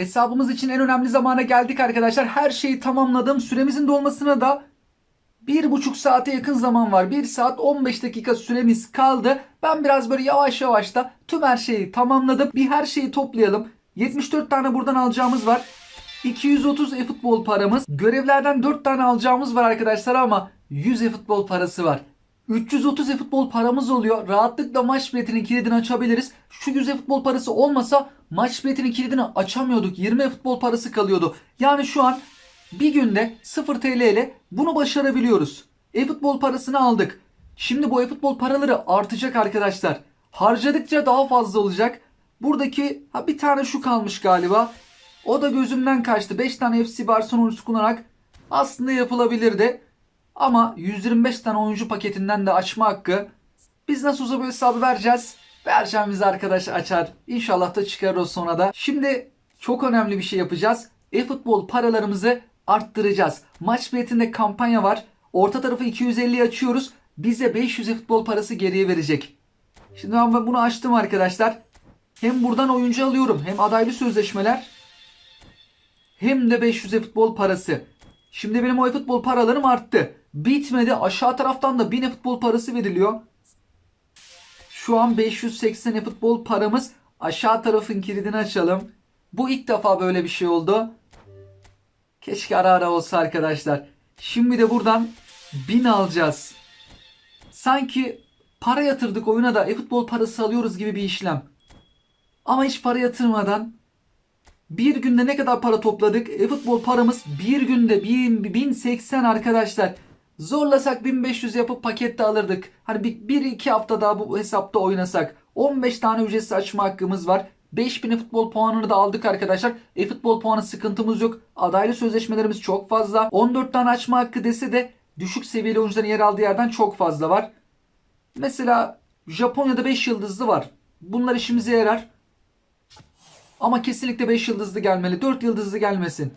Hesabımız için en önemli zamana geldik arkadaşlar. Her şeyi tamamladım. Süremizin dolmasına da bir buçuk saate yakın zaman var. 1 saat 15 dakika süremiz kaldı. Ben biraz böyle yavaş yavaş da tüm her şeyi tamamladım. Bir her şeyi toplayalım. 74 tane buradan alacağımız var. 230 e-futbol paramız. Görevlerden 4 tane alacağımız var arkadaşlar ama 100 e-futbol parası var. 330 e-futbol paramız oluyor. Rahatlıkla maç biletinin kilidini açabiliriz. Şu 100 e-futbol parası olmasa maç biletinin kilidini açamıyorduk. 20 e-futbol parası kalıyordu. Yani şu an bir günde 0 TL ile bunu başarabiliyoruz. E-futbol parasını aldık. Şimdi bu e-futbol paraları artacak arkadaşlar. Harcadıkça daha fazla olacak. Buradaki ha bir tane şu kalmış galiba. O da gözümden kaçtı. 5 tane FC Barcelona kullanarak aslında yapılabilirdi. Ama 125 tane oyuncu paketinden de açma hakkı. Biz nasıl olsa bu hesabı vereceğiz. Vereceğimiz arkadaş açar. İnşallah da çıkarırız sonra da. Şimdi çok önemli bir şey yapacağız. E-futbol paralarımızı arttıracağız. Maç biletinde kampanya var. Orta tarafı 250 açıyoruz. Bize 500 e-futbol parası geriye verecek. Şimdi ben bunu açtım arkadaşlar. Hem buradan oyuncu alıyorum hem adaylı sözleşmeler hem de 500 e-futbol parası. Şimdi benim o e-futbol paralarım arttı. Bitmedi. Aşağı taraftan da 1000 e-futbol parası veriliyor. Şu an 580 e-futbol paramız. Aşağı tarafın kilidini açalım. Bu ilk defa böyle bir şey oldu. Keşke ara ara olsa arkadaşlar. Şimdi de buradan 1000 alacağız. Sanki para yatırdık oyuna da e-futbol parası alıyoruz gibi bir işlem. Ama hiç para yatırmadan bir günde ne kadar para topladık? E-futbol paramız bir günde 1000, 1080 arkadaşlar. Zorlasak 1500 yapıp pakette alırdık. Hani bir, bir iki hafta daha bu hesapta oynasak. 15 tane ücretsiz açma hakkımız var. 5000 futbol puanını da aldık arkadaşlar. E-futbol puanı sıkıntımız yok. Adaylı sözleşmelerimiz çok fazla. 14 tane açma hakkı dese de düşük seviyeli oyuncuların yer aldığı yerden çok fazla var. Mesela Japonya'da 5 yıldızlı var. Bunlar işimize yarar. Ama kesinlikle 5 yıldızlı gelmeli. 4 yıldızlı gelmesin.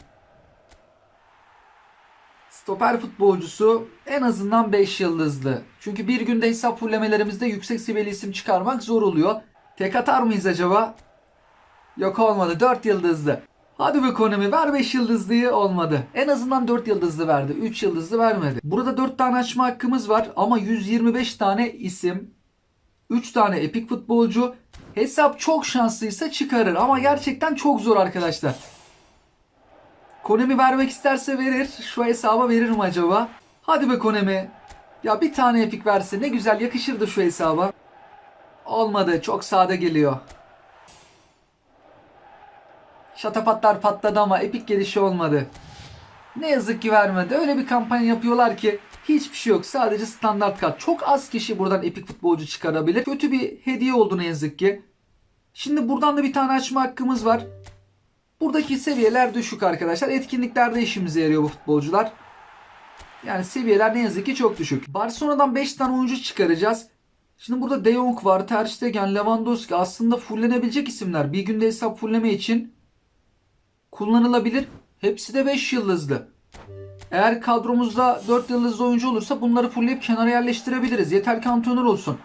Stoper futbolcusu en azından 5 yıldızlı. Çünkü bir günde hesap fullemelerimizde yüksek seviyeli isim çıkarmak zor oluyor. Tek atar mıyız acaba? Yok olmadı. 4 yıldızlı. Hadi be Konami ver 5 yıldızlıyı olmadı. En azından 4 yıldızlı verdi. 3 yıldızlı vermedi. Burada 4 tane açma hakkımız var ama 125 tane isim. 3 tane epik futbolcu. Hesap çok şanslıysa çıkarır ama gerçekten çok zor arkadaşlar. Konemi vermek isterse verir. Şu hesaba verir mi acaba? Hadi be Konemi. Ya bir tane epik verse ne güzel yakışırdı şu hesaba. Olmadı. Çok sade geliyor. Şatapatlar patladı ama epik gelişi olmadı. Ne yazık ki vermedi. Öyle bir kampanya yapıyorlar ki hiçbir şey yok. Sadece standart kart. Çok az kişi buradan epik futbolcu çıkarabilir. Kötü bir hediye oldu ne yazık ki. Şimdi buradan da bir tane açma hakkımız var. Buradaki seviyeler düşük arkadaşlar. Etkinliklerde işimize yarıyor bu futbolcular. Yani seviyeler ne yazık ki çok düşük. Barcelona'dan 5 tane oyuncu çıkaracağız. Şimdi burada De Jong var, Ter Stegen, Lewandowski aslında fullenebilecek isimler. Bir günde hesap fulleme için kullanılabilir. Hepsi de 5 yıldızlı. Eğer kadromuzda 4 yıldızlı oyuncu olursa bunları fullleyip kenara yerleştirebiliriz. Yeter ki antrenör olsun.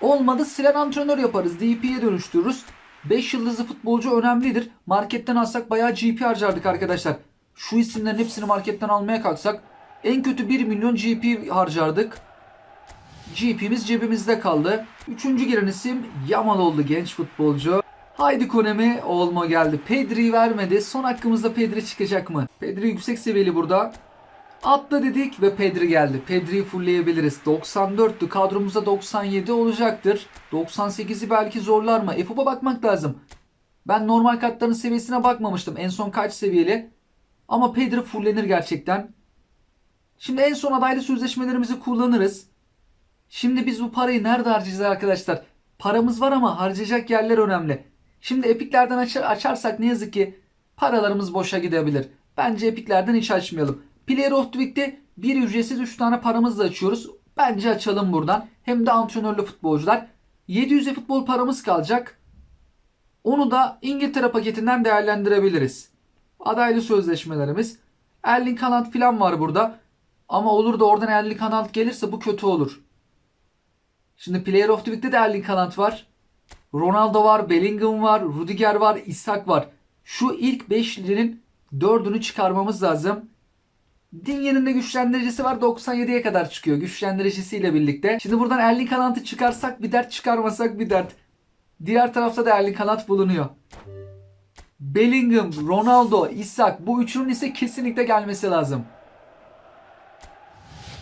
Olmadı silen antrenör yaparız. DP'ye dönüştürürüz. 5 yıldızlı futbolcu önemlidir. Marketten alsak bayağı GP harcardık arkadaşlar. Şu isimlerin hepsini marketten almaya kalksak en kötü 1 milyon GP harcardık. GP'miz cebimizde kaldı. Üçüncü giren isim Yamal oldu genç futbolcu. Haydi Konemi olma geldi. Pedri vermedi. Son hakkımızda Pedri çıkacak mı? Pedri yüksek seviyeli burada. Atla dedik ve Pedri geldi. Pedri'yi fullleyebiliriz. 94'tü. Kadromuzda 97 olacaktır. 98'i belki zorlar mı? FOB'a bakmak lazım. Ben normal kartların seviyesine bakmamıştım. En son kaç seviyeli? Ama Pedri fullenir gerçekten. Şimdi en son adaylı sözleşmelerimizi kullanırız. Şimdi biz bu parayı nerede harcayacağız arkadaşlar? Paramız var ama harcayacak yerler önemli. Şimdi epiklerden açar, açarsak ne yazık ki paralarımız boşa gidebilir. Bence epiklerden hiç açmayalım. Player of the Week'te bir ücretsiz 3 tane paramızla açıyoruz. Bence açalım buradan. Hem de antrenörlü futbolcular. 700 futbol paramız kalacak. Onu da İngiltere paketinden değerlendirebiliriz. Adaylı sözleşmelerimiz. Erling Haaland falan var burada. Ama olur da oradan Erling Haaland gelirse bu kötü olur. Şimdi Player of the Week'te de Erling Haaland var. Ronaldo var, Bellingham var, Rudiger var, Isak var. Şu ilk beşlinin dördünü çıkarmamız lazım. Dinye'nin de güçlendiricisi var 97'ye kadar çıkıyor güçlendiricisiyle birlikte. Şimdi buradan Erling Haaland'ı çıkarsak bir dert çıkarmasak bir dert. Diğer tarafta da Erling Haaland bulunuyor. Bellingham, Ronaldo, Isak bu üçünün ise kesinlikle gelmesi lazım.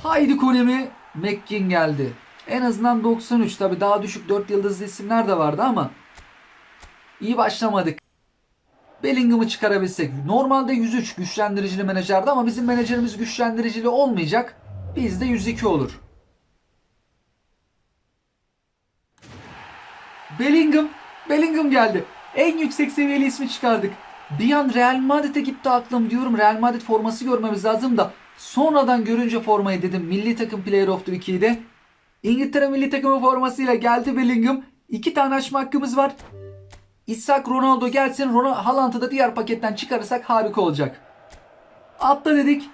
Haydi Konemi, Mekkin geldi. En azından 93 tabi daha düşük 4 yıldızlı isimler de vardı ama iyi başlamadık. Bellingham'ı çıkarabilsek. Normalde 103 güçlendiricili menajerdi ama bizim menajerimiz güçlendiricili olmayacak. Bizde 102 olur. Bellingham. Bellingham geldi. En yüksek seviyeli ismi çıkardık. Bir an Real Madrid'e gitti aklım diyorum. Real Madrid forması görmemiz lazım da. Sonradan görünce formayı dedim. Milli takım Player of the Week'i de. İngiltere milli takımı formasıyla geldi Bellingham. İki tane açma hakkımız var. İshak Ronaldo gelsin. Haaland'ı da diğer paketten çıkarırsak harika olacak. Atla dedik.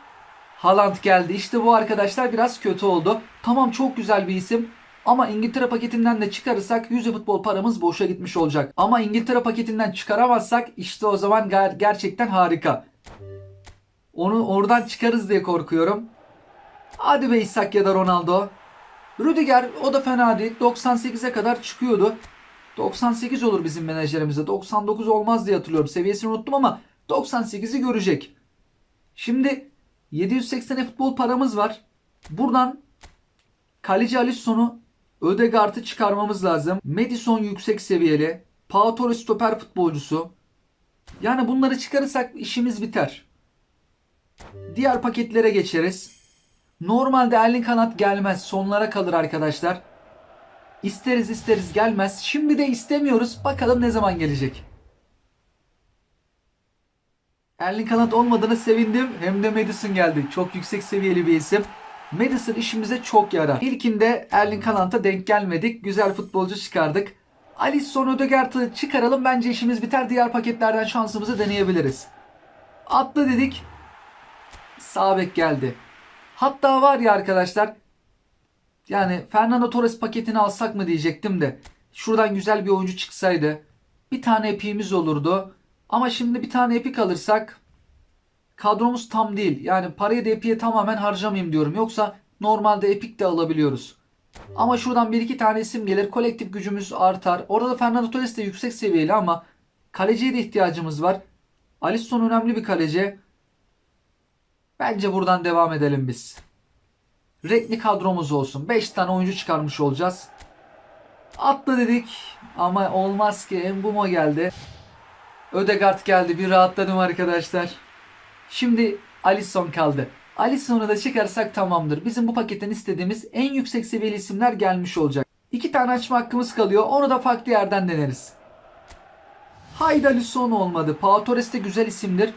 Haaland geldi. İşte bu arkadaşlar biraz kötü oldu. Tamam çok güzel bir isim. Ama İngiltere paketinden de çıkarırsak 100 futbol paramız boşa gitmiş olacak. Ama İngiltere paketinden çıkaramazsak işte o zaman ger- gerçekten harika. Onu oradan çıkarız diye korkuyorum. Hadi be İshak ya da Ronaldo. Rüdiger o da fena değil. 98'e kadar çıkıyordu. 98 olur bizim menajerimize. 99 olmaz diye hatırlıyorum. Seviyesini unuttum ama 98'i görecek. Şimdi 780 futbol paramız var. Buradan kaleci Alisson'u Ödegaard'ı çıkarmamız lazım. Madison yüksek seviyeli. Pau Torres stoper futbolcusu. Yani bunları çıkarırsak işimiz biter. Diğer paketlere geçeriz. Normalde Erling Haaland gelmez. Sonlara kalır arkadaşlar. İsteriz isteriz gelmez. Şimdi de istemiyoruz. Bakalım ne zaman gelecek. Erling Haaland olmadığına sevindim. Hem de Madison geldi. Çok yüksek seviyeli bir isim. Madison işimize çok yarar. İlkinde Erling Haaland'a denk gelmedik. Güzel futbolcu çıkardık. Alisson Ödegaard'ı çıkaralım. Bence işimiz biter. Diğer paketlerden şansımızı deneyebiliriz. Atla dedik. Sağ bek geldi. Hatta var ya arkadaşlar yani Fernando Torres paketini alsak mı diyecektim de şuradan güzel bir oyuncu çıksaydı bir tane epimiz olurdu. Ama şimdi bir tane epik alırsak kadromuz tam değil. Yani parayı da epiye tamamen harcamayayım diyorum. Yoksa normalde epik de alabiliyoruz. Ama şuradan bir iki tane isim gelir. Kolektif gücümüz artar. Orada da Fernando Torres de yüksek seviyeli ama kaleciye de ihtiyacımız var. Alisson önemli bir kaleci. Bence buradan devam edelim biz. Renkli kadromuz olsun. 5 tane oyuncu çıkarmış olacağız. Atla dedik ama olmaz ki. Embumo geldi. Ödegaard geldi. Bir rahatladım arkadaşlar. Şimdi Alisson kaldı. Alisson'u da çıkarsak tamamdır. Bizim bu paketten istediğimiz en yüksek seviyeli isimler gelmiş olacak. İki tane açma hakkımız kalıyor. Onu da farklı yerden deneriz. Haydi Alisson olmadı. Pau Torres de güzel isimdir.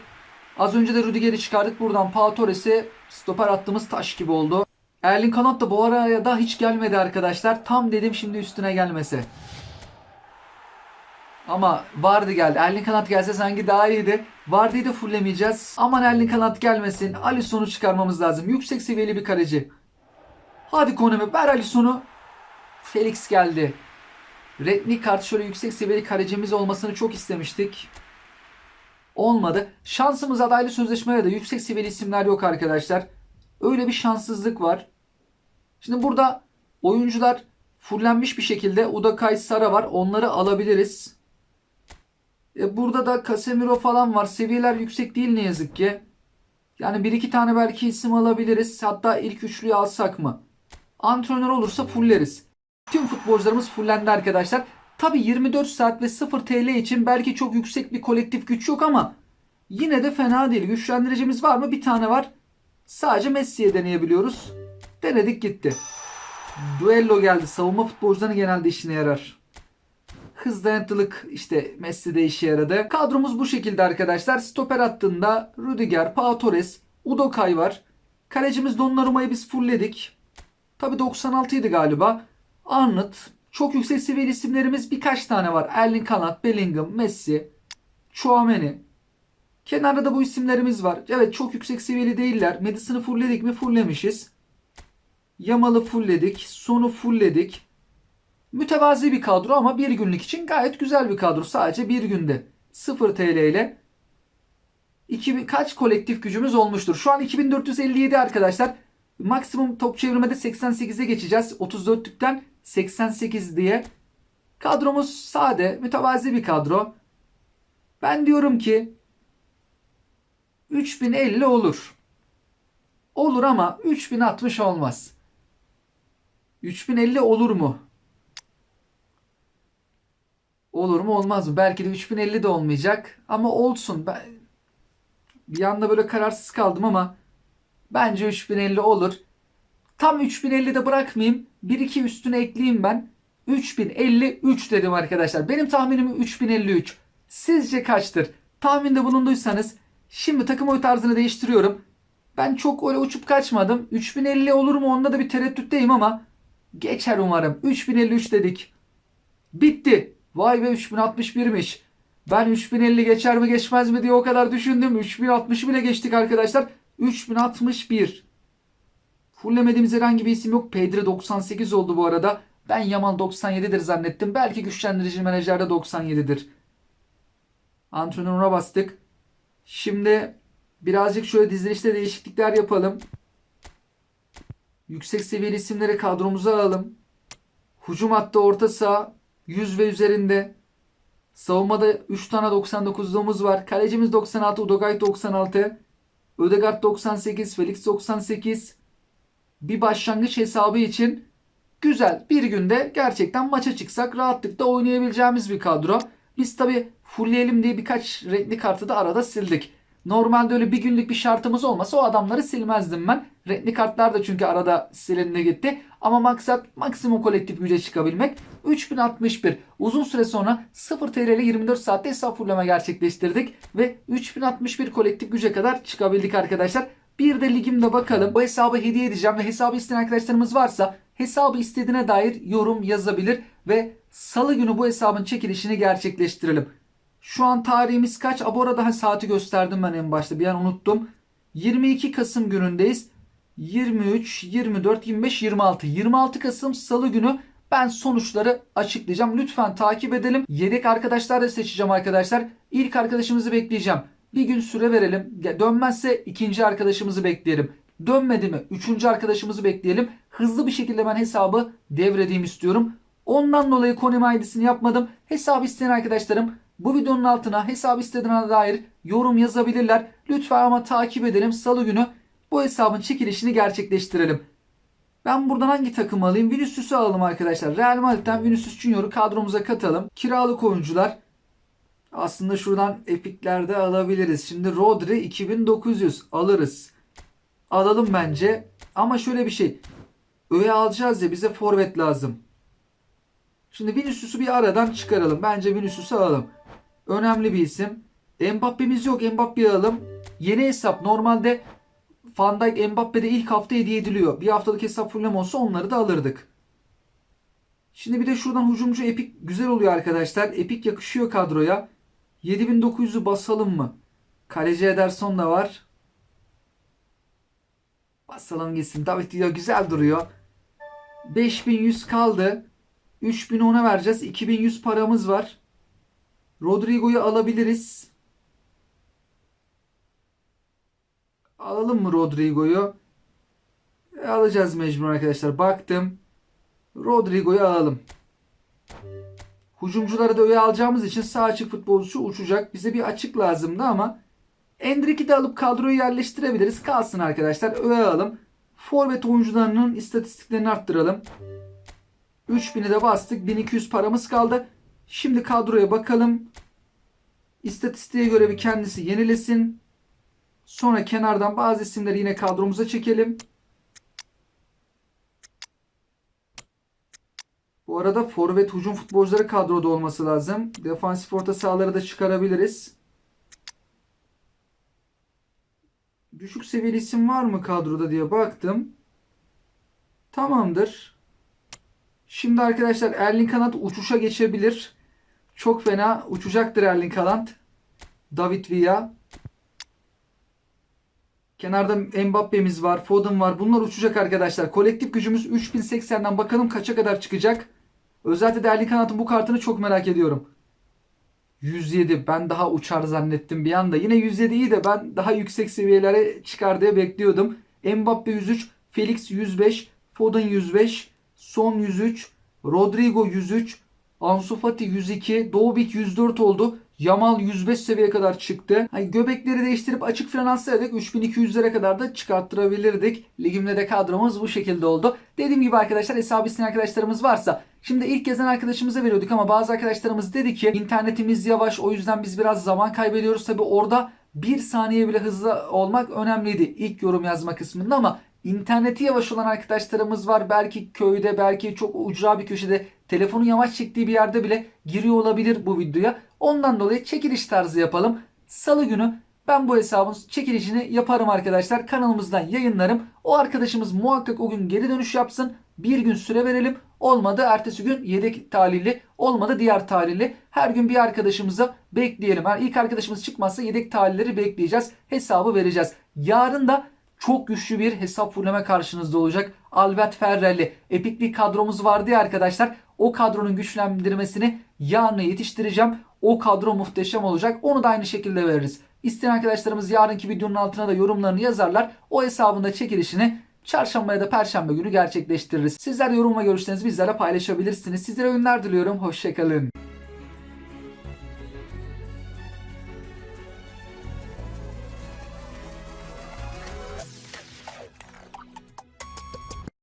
Az önce de Rüdiger'i çıkardık. Buradan Pau Torres'e stoper attığımız taş gibi oldu. Erling Haaland da bu araya da hiç gelmedi arkadaşlar. Tam dedim şimdi üstüne gelmese. Ama Vardy geldi. Erling Haaland gelse sanki daha iyiydi. Vardy'yi de fullemeyeceğiz. Aman Erling Haaland gelmesin. Alisson'u çıkarmamız lazım. Yüksek seviyeli bir kaleci. Hadi Konemi ver Alisson'u. Felix geldi. Redmi kart şöyle yüksek seviyeli kalecimiz olmasını çok istemiştik. Olmadı. Şansımız adaylı sözleşmede de yüksek seviyeli isimler yok arkadaşlar. Öyle bir şanssızlık var. Şimdi burada oyuncular fullenmiş bir şekilde Udakay Sara var. Onları alabiliriz. E burada da Casemiro falan var. Seviyeler yüksek değil ne yazık ki. Yani bir iki tane belki isim alabiliriz. Hatta ilk üçlüyü alsak mı? Antrenör olursa fulleriz. Tüm futbolcularımız fullendi arkadaşlar. Tabi 24 saat ve 0 TL için belki çok yüksek bir kolektif güç yok ama yine de fena değil. Güçlendiricimiz var mı? Bir tane var. Sadece Messi'ye deneyebiliyoruz. Denedik gitti. Duello geldi. Savunma futbolcularının genelde işine yarar. Hız dayanıklılık işte Messi'de işe yaradı. Kadromuz bu şekilde arkadaşlar. Stoper hattında Rüdiger, Pau Torres, Udokay var. Kalecimiz Donnarumma'yı biz fullledik. Tabi 96 idi galiba. Arnold. Çok yüksek seviyeli isimlerimiz birkaç tane var. Erling Haaland, Bellingham, Messi, Chouameni. Kenarda da bu isimlerimiz var. Evet çok yüksek seviyeli değiller. Madison'ı fullledik mi? Fulllemişiz. Yamal'ı fullledik. Son'u fullledik. Mütevazi bir kadro ama bir günlük için gayet güzel bir kadro. Sadece bir günde 0 TL ile 2000 kaç kolektif gücümüz olmuştur? Şu an 2457 arkadaşlar. Maksimum top çevirmede 88'e geçeceğiz. 34'lükten 88 diye. Kadromuz sade, mütevazi bir kadro. Ben diyorum ki 3050 olur. Olur ama 3060 olmaz. 3050 olur mu? Olur mu olmaz mı? Belki de 3050 de olmayacak. Ama olsun. Ben bir anda böyle kararsız kaldım ama bence 3050 olur. Tam 3050 de bırakmayayım. 1-2 üstüne ekleyeyim ben. 3053 dedim arkadaşlar. Benim tahminim 3053. Sizce kaçtır? Tahminde bulunduysanız şimdi takım oy tarzını değiştiriyorum. Ben çok öyle uçup kaçmadım. 3050 olur mu onda da bir tereddütteyim ama geçer umarım. 3053 dedik. Bitti. Vay be 3061'miş. Ben 3050 geçer mi geçmez mi diye o kadar düşündüm. 3060 bile geçtik arkadaşlar. 3061. Fullemediğimiz herhangi bir isim yok. Pedri 98 oldu bu arada. Ben Yamal 97'dir zannettim. Belki güçlendirici menajerde 97'dir. Antrenörüne bastık. Şimdi birazcık şöyle dizilişte değişiklikler yapalım. Yüksek seviyeli isimleri kadromuza alalım. Hücum hattı orta saha 100 ve üzerinde. Savunmada 3 tane 99'luğumuz var. Kalecimiz 96, Udogay 96. Ödegaard 98, Felix 98. Bir başlangıç hesabı için güzel bir günde gerçekten maça çıksak rahatlıkla oynayabileceğimiz bir kadro. Biz tabi fullleyelim diye birkaç renkli kartı da arada sildik. Normalde öyle bir günlük bir şartımız olmasa o adamları silmezdim ben. Renkli kartlar da çünkü arada silindi gitti. Ama maksat maksimum kolektif güce çıkabilmek. 3061 uzun süre sonra 0 TL ile 24 saatte hesap fulleme gerçekleştirdik. Ve 3061 kolektif güce kadar çıkabildik arkadaşlar. Bir de ligimde bakalım. Bu hesabı hediye edeceğim ve hesabı isteyen arkadaşlarımız varsa hesabı istediğine dair yorum yazabilir ve salı günü bu hesabın çekilişini gerçekleştirelim. Şu an tarihimiz kaç? Aa, bu arada daha saati gösterdim ben en başta. Bir an unuttum. 22 Kasım günündeyiz. 23, 24, 25, 26. 26 Kasım Salı günü ben sonuçları açıklayacağım. Lütfen takip edelim. Yedek arkadaşlar da seçeceğim arkadaşlar. İlk arkadaşımızı bekleyeceğim. Bir gün süre verelim. Dönmezse ikinci arkadaşımızı bekleyelim. Dönmedi mi? Üçüncü arkadaşımızı bekleyelim. Hızlı bir şekilde ben hesabı devredeyim istiyorum. Ondan dolayı Konami ID'sini yapmadım. Hesabı isteyen arkadaşlarım bu videonun altına hesabı istediğine dair yorum yazabilirler. Lütfen ama takip edelim. Salı günü bu hesabın çekilişini gerçekleştirelim. Ben buradan hangi takım alayım? Vinicius'u alalım arkadaşlar. Real Madrid'den Vinicius Junior'u kadromuza katalım. Kiralık oyuncular. Aslında şuradan epiklerde alabiliriz. Şimdi Rodri 2900 alırız. Alalım bence. Ama şöyle bir şey. Öğe alacağız ya bize forvet lazım. Şimdi Vinicius'u bir aradan çıkaralım. Bence Vinicius'u alalım. Önemli bir isim. Mbappe'miz yok. Mbappe'yi alalım. Yeni hesap. Normalde Van Dijk Mbappe'de ilk hafta hediye ediliyor. Bir haftalık hesap fullem olsa onları da alırdık. Şimdi bir de şuradan hücumcu Epic güzel oluyor arkadaşlar. Epic yakışıyor kadroya. 7900'ü basalım mı? Kaleci Ederson da var. Basalım gitsin. David Villa güzel duruyor. 5100 kaldı. 3000 ona vereceğiz. 2100 paramız var. Rodrigo'yu alabiliriz. Alalım mı Rodrigo'yu? E, alacağız mecbur arkadaşlar. Baktım. Rodrigo'yu alalım. Hücumcuları da öyle alacağımız için sağ açık futbolcusu uçacak. Bize bir açık lazımdı ama Endrick'i de alıp kadroyu yerleştirebiliriz. Kalsın arkadaşlar. Öyle alalım. Forvet oyuncularının istatistiklerini arttıralım. 3000'i de bastık. 1200 paramız kaldı. Şimdi kadroya bakalım. İstatistiğe göre bir kendisi yenilesin. Sonra kenardan bazı isimleri yine kadromuza çekelim. Bu arada forvet hücum futbolcuları kadroda olması lazım. Defansif orta sahaları da çıkarabiliriz. Düşük seviyeli isim var mı kadroda diye baktım. Tamamdır. Şimdi arkadaşlar Erling Haaland uçuşa geçebilir. Çok fena uçacaktır Erling Haaland. David Villa. Kenarda Mbappe'miz var, Foden var. Bunlar uçacak arkadaşlar. Kolektif gücümüz 3080'den bakalım kaça kadar çıkacak. Özellikle de Erling Haaland'ın bu kartını çok merak ediyorum. 107. Ben daha uçar zannettim bir anda. Yine 107 iyi de ben daha yüksek seviyelere çıkar diye bekliyordum. Mbappe 103, Felix 105, Foden 105, Son 103, Rodrigo 103, Ansu Fati 102, Doğubik 104 oldu. Yamal 105 seviyeye kadar çıktı. Hani göbekleri değiştirip açık fren alsaydık 3200'lere kadar da çıkarttırabilirdik. Ligimde de kadromuz bu şekilde oldu. Dediğim gibi arkadaşlar hesabı isteyen arkadaşlarımız varsa Şimdi ilk gezen arkadaşımıza veriyorduk ama bazı arkadaşlarımız dedi ki internetimiz yavaş o yüzden biz biraz zaman kaybediyoruz. Tabi orada bir saniye bile hızlı olmak önemliydi ilk yorum yazma kısmında ama interneti yavaş olan arkadaşlarımız var. Belki köyde belki çok ucra bir köşede telefonu yavaş çektiği bir yerde bile giriyor olabilir bu videoya. Ondan dolayı çekiliş tarzı yapalım. Salı günü ben bu hesabın çekilişini yaparım arkadaşlar. Kanalımızdan yayınlarım. O arkadaşımız muhakkak o gün geri dönüş yapsın. Bir gün süre verelim. Olmadı ertesi gün yedek talihli. Olmadı diğer talihli. Her gün bir arkadaşımıza bekleyelim. Yani ilk arkadaşımız çıkmazsa yedek talihleri bekleyeceğiz. Hesabı vereceğiz. Yarın da çok güçlü bir hesap fulleme karşınızda olacak. Albert Ferrelli. Epik bir kadromuz vardı ya arkadaşlar. O kadronun güçlendirmesini yarına yetiştireceğim. O kadro muhteşem olacak. Onu da aynı şekilde veririz. İsteyen arkadaşlarımız yarınki videonun altına da yorumlarını yazarlar. O hesabında çekilişini çarşamba ya da perşembe günü gerçekleştiririz. Sizler yorum ve görüşlerinizi bizlerle paylaşabilirsiniz. Sizlere oyunlar diliyorum. Hoşçakalın.